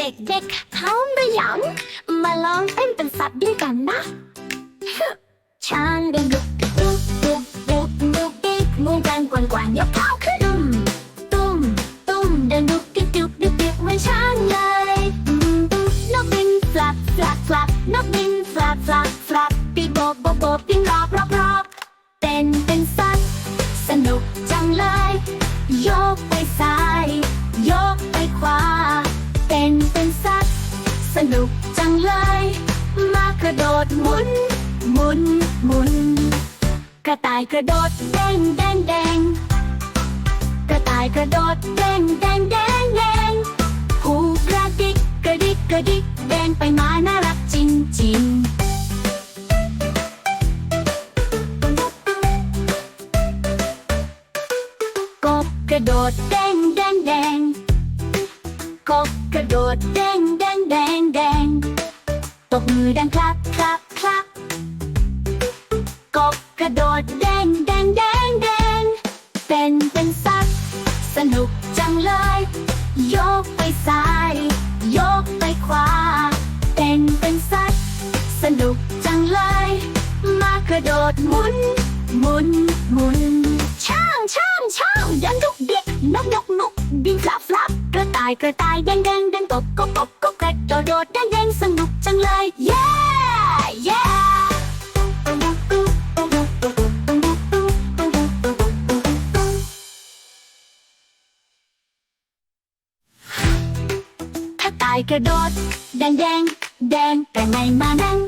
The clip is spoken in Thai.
เด็กๆเขาไม่หยังมาลองเต้นเป็นสัตว์ด้วยกันนะช้างเดินดุกดุกดุกดุกดุกดิกงูกันกวนกวนยกเท้าขึ้นตุ้มตุ้มเดินดุกดิกดุกดุกดิกเหมือนช้างเลยนกบินฟลับฟลับฟลับนกบินฟลับฟลับฟลับปีโบโบโบบินรอบรอบรอบเต้นเป็นสัตว์สนุกจังเลยโยกไป นุกจังเลย มากระโดดหมุน หมุน หมุน กระต่ายกระโดดแดงแดงแดงกระต่ายกระโดดแดงแดงแดงแดงหูกระดิกกระดิกกระดิกแดงไปมาน่ารักจริงจริงกบกระโดดแดงแดงแดงกบกระโดดแดง แดงแดง ตบมือดังครับครับครับกบกระโดดแดงแดงแดงแดง เป็นเป็นสัตว์สนุกจังเลย โยกไปซ้าย โยกไปขวา เป็นเป็นสัตว์สนุกจังเลย มากระโดดหมุน หมุนหมุนช่างช่างช่างยันดุกเด็กนกนกนกบินฟลับฟลับกระต่ายกระต่ายแดงแดงแดงกบกบกบกบ กระโดดโดดแดงแดงสนุกจังเลย เย้ เย้ถ้าตายกระโดดแดงแดงแดงแต่ไงมานั่ง